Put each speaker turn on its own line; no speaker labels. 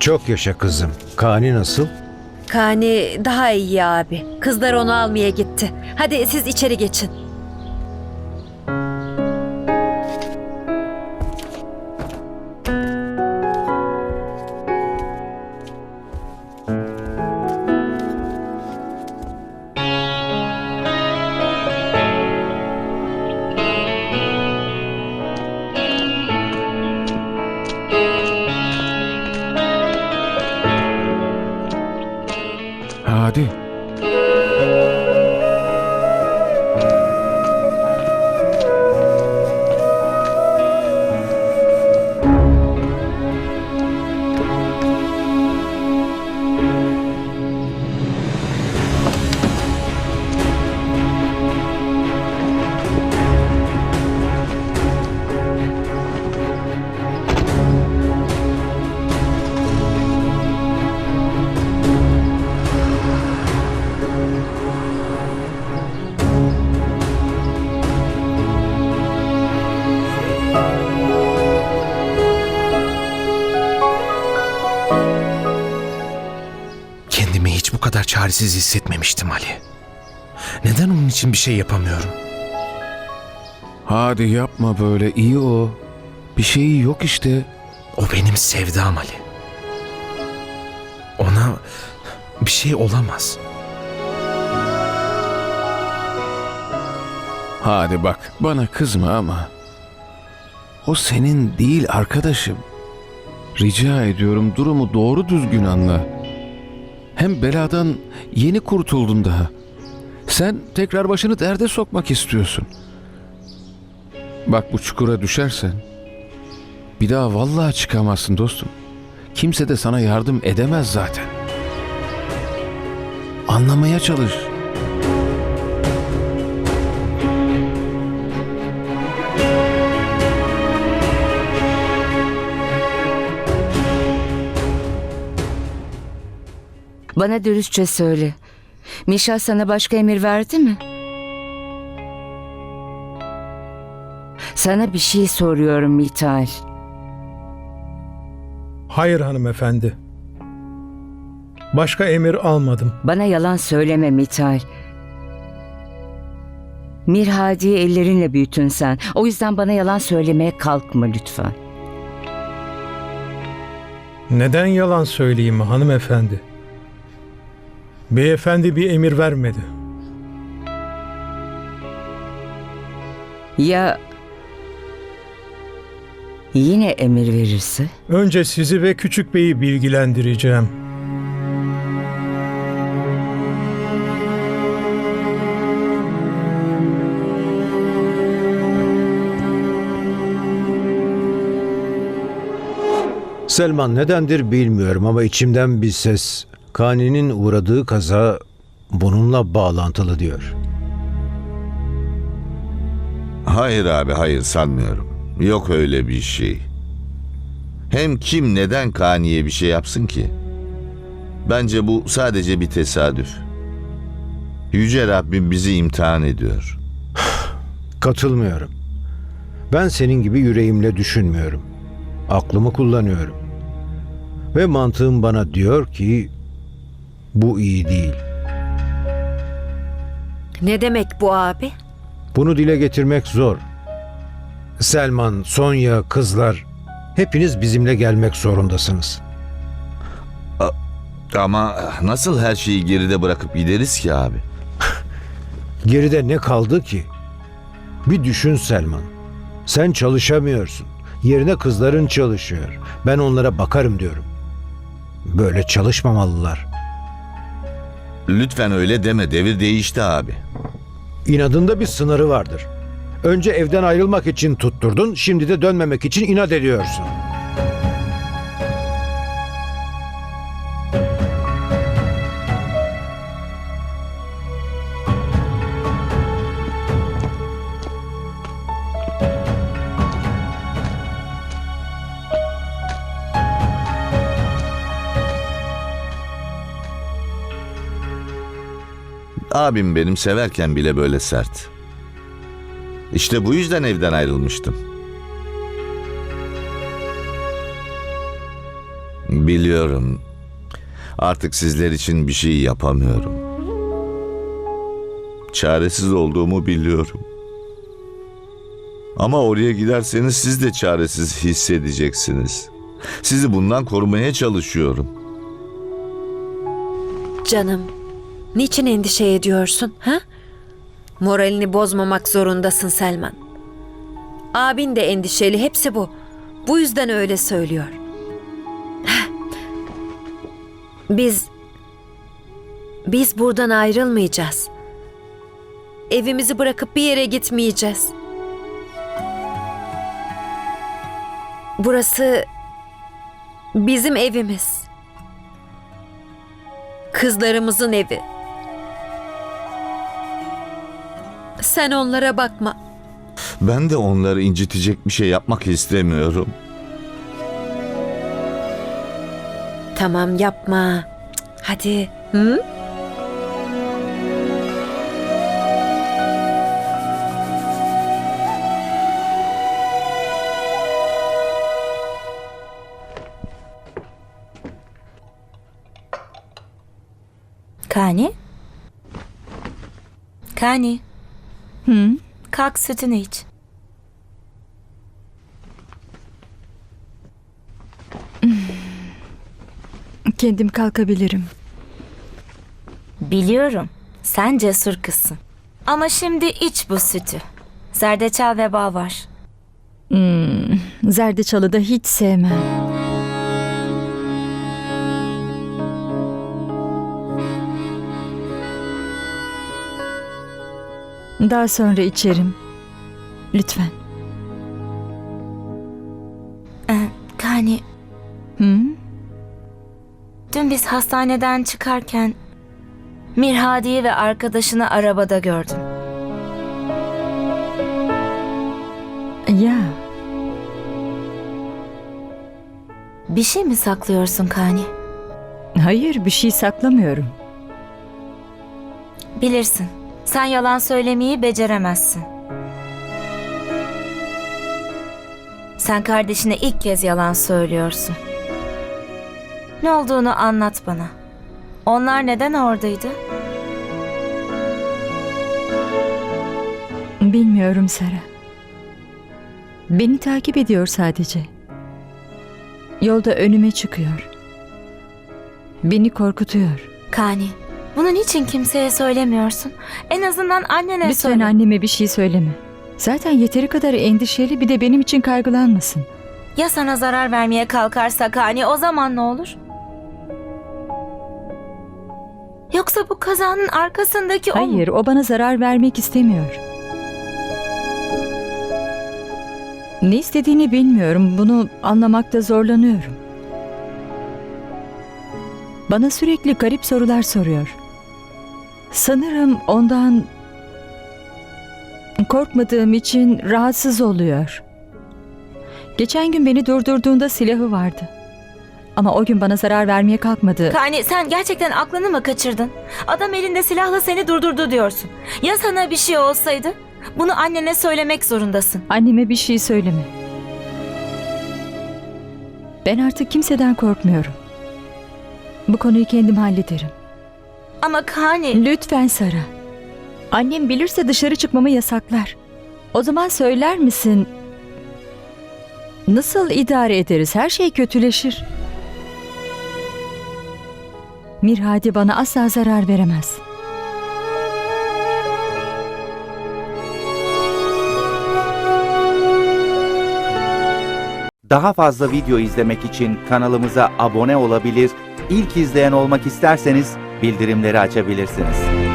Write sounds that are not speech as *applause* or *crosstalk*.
Çok yaşa kızım. Kani nasıl?
Kani daha iyi abi. Kızlar onu almaya gitti. Hadi siz içeri geçin.
Çaresiz hissetmemiştim Ali. Neden onun için bir şey yapamıyorum?
Hadi yapma böyle iyi o. Bir şeyi yok işte.
O benim sevdam Ali. Ona bir şey olamaz.
Hadi bak bana kızma ama. O senin değil arkadaşım. Rica ediyorum durumu doğru düzgün anla. Hem beladan yeni kurtuldun daha. Sen tekrar başını derde sokmak istiyorsun. Bak bu çukura düşersen bir daha vallahi çıkamazsın dostum. Kimse de sana yardım edemez zaten. Anlamaya çalış.
Bana dürüstçe söyle. Mişa sana başka emir verdi mi? Sana bir şey soruyorum Mithal.
Hayır hanımefendi. Başka emir almadım.
Bana yalan söyleme Mithal. Mirhadi'yi ellerinle büyütün sen. O yüzden bana yalan söylemeye kalkma lütfen.
Neden yalan söyleyeyim hanımefendi? Beyefendi bir emir vermedi.
Ya yine emir verirse?
Önce sizi ve küçük beyi bilgilendireceğim.
Selman nedendir bilmiyorum ama içimden bir ses Kani'nin uğradığı kaza bununla bağlantılı diyor.
Hayır abi hayır sanmıyorum. Yok öyle bir şey. Hem kim neden Kani'ye bir şey yapsın ki? Bence bu sadece bir tesadüf. Yüce Rabbim bizi imtihan ediyor. *sighs*
Katılmıyorum. Ben senin gibi yüreğimle düşünmüyorum. Aklımı kullanıyorum. Ve mantığım bana diyor ki bu iyi değil.
Ne demek bu abi?
Bunu dile getirmek zor. Selman, Sonya, kızlar hepiniz bizimle gelmek zorundasınız.
Ama nasıl her şeyi geride bırakıp gideriz ki abi?
Geride ne kaldı ki? Bir düşün Selman. Sen çalışamıyorsun. Yerine kızların çalışıyor. Ben onlara bakarım diyorum. Böyle çalışmamalılar.
Lütfen öyle deme devir değişti abi.
İnadında bir sınırı vardır. Önce evden ayrılmak için tutturdun, şimdi de dönmemek için inat ediyorsun.
Abim benim severken bile böyle sert. İşte bu yüzden evden ayrılmıştım. Biliyorum. Artık sizler için bir şey yapamıyorum. Çaresiz olduğumu biliyorum. Ama oraya giderseniz siz de çaresiz hissedeceksiniz. Sizi bundan korumaya çalışıyorum.
Canım, niçin endişe ediyorsun, ha? Moralini bozmamak zorundasın Selman. Abin de endişeli, hepsi bu. Bu yüzden öyle söylüyor. *sighs* Biz... Biz buradan ayrılmayacağız. Evimizi bırakıp bir yere gitmeyeceğiz. Burası bizim evimiz. Kızlarımızın evi. Sen onlara bakma.
Ben de onları incitecek bir şey yapmak istemiyorum.
Tamam yapma. Cık, Hadi. Hı?
Kani? Kani,
Hı?
kalk sütünü iç. *sighs*
Kendim kalkabilirim.
Biliyorum, sen cesur kızsın. Ama şimdi iç bu sütü. Zerdeçal ve bal var.
Hmm, zerdeçalı da hiç sevmem. Daha sonra içerim. Lütfen.
Ee, Kani,
Hı?
dün biz hastaneden çıkarken Mirhadi'yi ve arkadaşını arabada gördüm.
Ya,
Bir şey mi saklıyorsun Kani?
hayır bir şey saklamıyorum.
Bilirsin, sen yalan söylemeyi beceremezsin. Sen kardeşine ilk kez yalan söylüyorsun. Ne olduğunu anlat bana. Onlar neden oradaydı?
Bilmiyorum Sara. Beni takip ediyor sadece. Yolda önüme çıkıyor. Beni korkutuyor.
Kani, bunu niçin kimseye söylemiyorsun? En azından annene
Lütfen
söyle.
anneme bir şey söyleme. Zaten yeteri kadar endişeli bir de benim için kaygılanmasın.
Ya sana zarar vermeye kalkarsa Kani o zaman ne olur? Yoksa bu kazanın arkasındaki o mu?
Hayır, o bana zarar vermek istemiyor. Ne istediğini bilmiyorum. Bunu anlamakta zorlanıyorum. Bana sürekli garip sorular soruyor. Sanırım ondan korkmadığım için rahatsız oluyor. Geçen gün beni durdurduğunda silahı vardı. Ama o gün bana zarar vermeye kalkmadı.
Kani sen gerçekten aklını mı kaçırdın? Adam elinde silahla seni durdurdu diyorsun. Ya sana bir şey olsaydı? Bunu annene söylemek zorundasın.
Anneme bir şey söyleme. Ben artık kimseden korkmuyorum. Bu konuyu kendim hallederim.
Ama Kani
Lütfen Sara. Annem bilirse dışarı çıkmamı yasaklar. O zaman söyler misin? Nasıl idare ederiz? Her şey kötüleşir. Mirhadi bana asla zarar veremez.
Daha fazla video izlemek için kanalımıza abone olabilir, ilk izleyen olmak isterseniz bildirimleri açabilirsiniz.